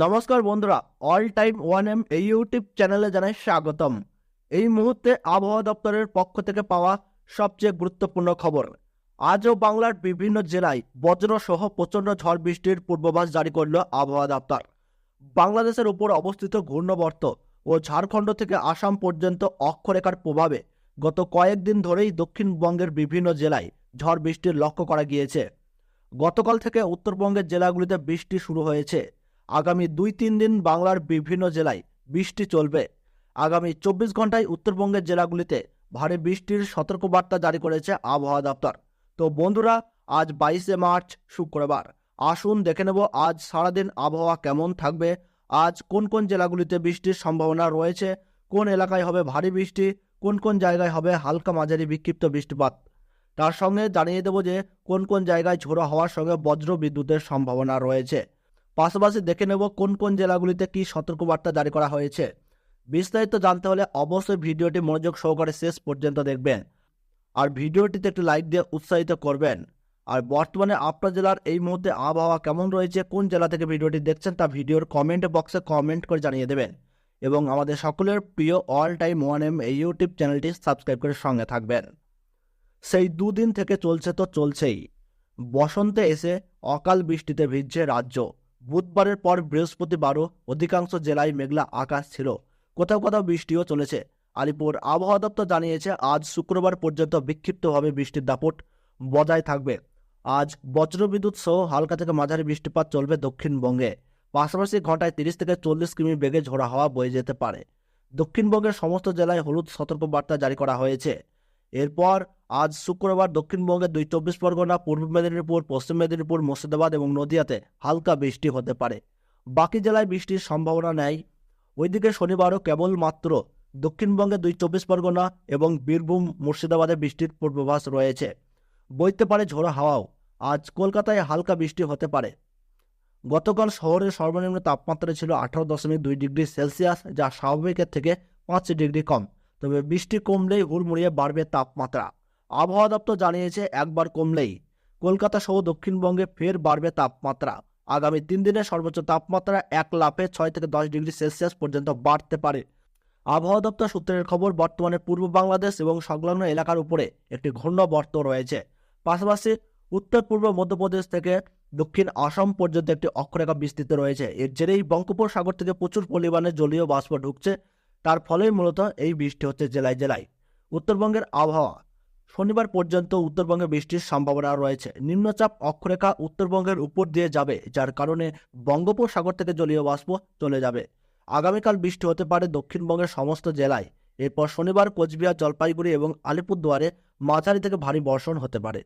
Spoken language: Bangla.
নমস্কার বন্ধুরা অল টাইম ওয়ান এম এই ইউটিউব চ্যানেলে জানাই স্বাগতম। এই মুহূর্তে আবহাওয়া দপ্তরের পক্ষ থেকে পাওয়া সবচেয়ে গুরুত্বপূর্ণ খবর, আজও বাংলার বিভিন্ন জেলায় বজ্রসহ প্রচণ্ড ঝড় বৃষ্টির পূর্বাভাস জারি করল আবহাওয়া দপ্তর। বাংলাদেশের উপর অবস্থিত ঘূর্ণবর্ত ও ঝাড়খণ্ড থেকে আসাম পর্যন্ত অক্ষরেখার প্রভাবে গত কয়েকদিন ধরেই দক্ষিণবঙ্গের বিভিন্ন জেলায় ঝড় বৃষ্টির লক্ষ্য করা গিয়েছে। গতকাল থেকে উত্তরবঙ্গের জেলাগুলিতে বৃষ্টি শুরু হয়েছে। আগামী দুই তিন দিন বাংলার বিভিন্ন জেলায় বৃষ্টি চলবে। আগামী চব্বিশ ঘন্টায় উত্তরবঙ্গের জেলাগুলিতে ভারী বৃষ্টির সতর্কবার্তা জারি করেছে আবহাওয়া দপ্তর। তো বন্ধুরা, আজ বাইশে মার্চ, শুক্রবার। আসুন দেখে নেব আজ সারাদিন আবহাওয়া কেমন থাকবে। আজ কোন কোন জেলাগুলিতে বৃষ্টির সম্ভাবনা রয়েছে? কোন এলাকায় হবে ভারী বৃষ্টি? কোন কোন জায়গায় হবে হালকা মাঝারি বিক্ষিপ্ত বৃষ্টিপাত? তার সঙ্গে জানিয়ে দেব যে কোন কোন জায়গায় ঝোড়ো হওয়ার সঙ্গে বজ্র বিদ্যুতের সম্ভাবনা রয়েছে। পাশাপাশি দেখে নেব কোন কোন জেলাগুলিতে কি সতর্কবার্তা জারি করা হয়েছে। বিস্তারিত জানতে হলে অবশ্যই ভিডিওটি মনোযোগ সহকারে শেষ পর্যন্ত দেখবেন। আর ভিডিওটিতে একটি লাইক দিয়ে উৎসাহিত করবেন। আর বর্তমানে আপনার জেলার এই মুহূর্তে আবহাওয়া কেমন রয়েছে, কোন জেলা থেকে ভিডিওটি দেখছেন তা ভিডিওর কমেন্ট বক্সে কমেন্ট করে জানিয়ে দেবেন। এবং আমাদের সকলের প্রিয় অল টাইম ওয়ান এম এই ইউটিউব চ্যানেলটি সাবস্ক্রাইব করে সঙ্গে থাকবেন। সেই দুদিন থেকে চলছে তো চলছেই। বসন্তে এসে অকাল বৃষ্টিতে ভিজছে রাজ্য। বুধবারের পর বৃহস্পতিবারও অধিকাংশ জেলায় মেঘলা আকাশ ছিল। কোথাও কোথাও বৃষ্টিও চলেছে। আলিপুর আবহাওয়া দপ্তর জানিয়েছে, আজ শুক্রবার পর্যন্ত বিক্ষিপ্তভাবে বৃষ্টির দাপট বজায় থাকবে। আজ বজ্রবিদ্যুৎ সহ হালকা থেকে মাঝারি বৃষ্টিপাত চলবে দক্ষিণবঙ্গে। পাশাপাশি ঘন্টায় তিরিশ থেকে চল্লিশ কিমি বেগে ঝোড়া হাওয়া বয়ে যেতে পারে। দক্ষিণবঙ্গের সমস্ত জেলায় হলুদ সতর্কবার্তা জারি করা হয়েছে। এরপর আজ শুক্রবার দক্ষিণবঙ্গের দুই চব্বিশ পরগনা, পূর্ব মেদিনীপুর, পশ্চিম মেদিনীপুর, মুর্শিদাবাদ এবং নদিয়াতে হালকা বৃষ্টি হতে পারে। বাকি জেলায় বৃষ্টির সম্ভাবনা নেই। ওইদিকে শনিবারও কেবলমাত্র দক্ষিণবঙ্গে দুই চব্বিশ পরগনা এবং বীরভূম, মুর্শিদাবাদে বৃষ্টির পূর্বাভাস রয়েছে। বইতে পারে ঝোড়ো হাওয়াও। আজ কলকাতায় হালকা বৃষ্টি হতে পারে। গতকাল শহরের সর্বনিম্ন তাপমাত্রা ছিল আঠারো দশমিক দুই ডিগ্রি সেলসিয়াস, যা স্বাভাবিকের থেকে পাঁচ ডিগ্রি কম। তবে বৃষ্টি কমলেই হুড়মুড়িয়ে বাড়বে তাপমাত্রা। আবহাওয়া দপ্তর জানিয়েছে একবার কমলেই কলকাতা সহ দক্ষিণবঙ্গে ফের বাড়বে তাপমাত্রা। আগামী তিন দিনের সর্বোচ্চ তাপমাত্রা এক লাফে ছয় থেকে দশ ডিগ্রি সেলসিয়াস পর্যন্ত বাড়তে পারে। আবহাওয়া দপ্তর সূত্রের খবর, বর্তমানে পূর্ব বাংলাদেশ এবং সংলগ্ন এলাকার উপরে একটি ঘূর্ণবর্ত রয়েছে। পাশাপাশি উত্তর পূর্ব মধ্যপ্রদেশ থেকে দক্ষিণ আসাম পর্যন্ত একটি অক্ষরেখা বিস্তৃত রয়েছে। এর জেরেই বঙ্গোপসাগর থেকে প্রচুর পরিমাণে জলীয় বাষ্প ঢুকছে। তার ফলেই মূলত এই বৃষ্টি হচ্ছে জেলায় জেলায়। উত্তরবঙ্গের আবহাওয়া শনিবার পর্যন্ত উত্তরবঙ্গে বৃষ্টির সম্ভাবনা রয়েছে। নিম্নচাপ অক্ষরেখা উত্তরবঙ্গের উপর দিয়ে যাবে, যার কারণে বঙ্গোপসাগর থেকে জলীয় বাষ্প চলে যাবে। আগামীকাল বৃষ্টি হতে পারে দক্ষিণবঙ্গের সমস্ত জেলায়। এরপর শনিবার কোচবিহার, জলপাইগুড়ি এবং আলিপুরদুয়ারে মাঝারি থেকে ভারী বর্ষণ হতে পারে।